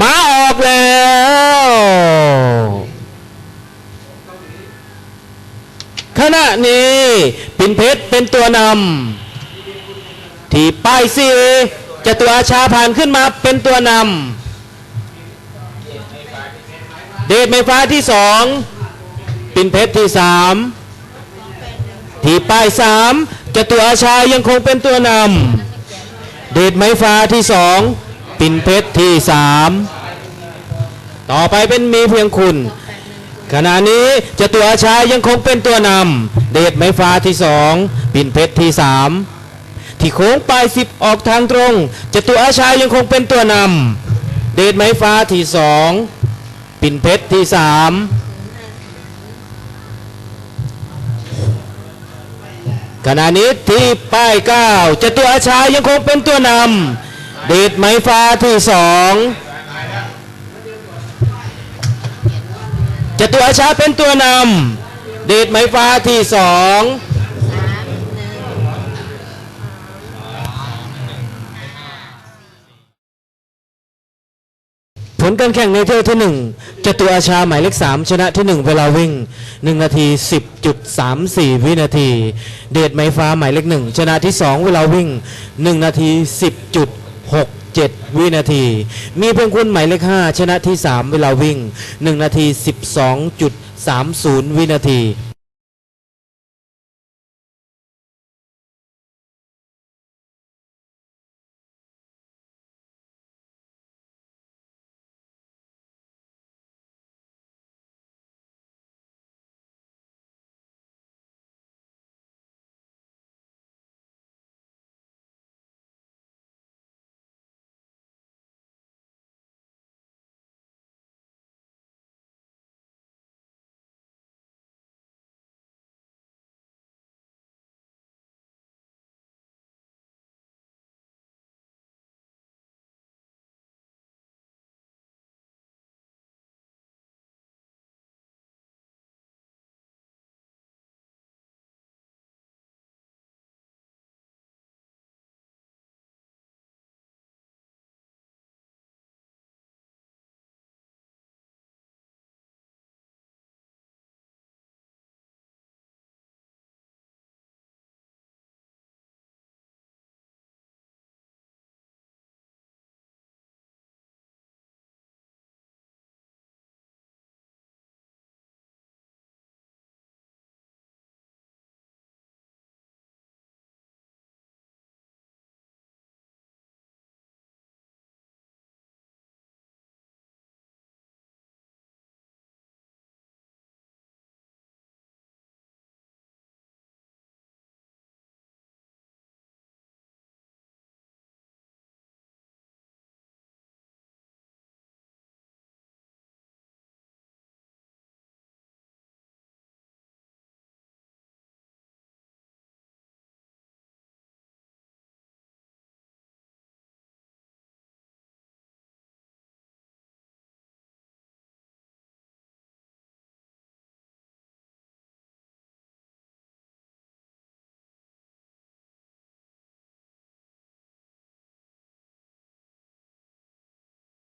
มาออกแล้ว ขณะนี้ปิ่นเพชรเป็นตัวนำที่ป้ายซีจตุอาชาผ่านขึ้นมาเป็นตัวนำเดชไม้ฟ้าที่สองปิ่นเพชรที่สามที่ป้ายสามจะตุอาชายังคงเป็นตัวนำเดชไม้ฟ้าที่สอง ปินเพชรที่สามต่อไปเป็นมีเพียงคุณ ขณะนี้จตุอาชายยังคงเป็นตัวนำเดชไม้ฟ้าที่สองปินเพชรที่สามที่โค้งปลายสิบออกทางตรงจตุอาชายยังคงเป็นตัวนำเดชไม้ฟ้าที่สองปินเพชรที่สามขณะนี้ที่ป้ายเก้าจตุอาชายยังคงเป็นตัวนำ เดไม้ฟ้าที่สองจตุอาชาเป็นตัวนำเดไม้ฟ้าที่สองผลการแข่งในเที่ยวที่หนึ่งจตุอาชาหมายเลขสามชนะที่หนึ่งเวลาวิ่งหนึ่งนาทีสิบจุดสามสี่วินาที เดชไม้ฟ้าหมายเลขหนึ่งชนะที่สองเวลาวิ่งหนึ่งนาทีสิ บจุดหกเจ็ดวินาที มีเพียงคุณหมายเลขห้าชนะที่สามเวลาวิ่งหนึ่งนาทีสิบสองจุดสามศูนย์วินาที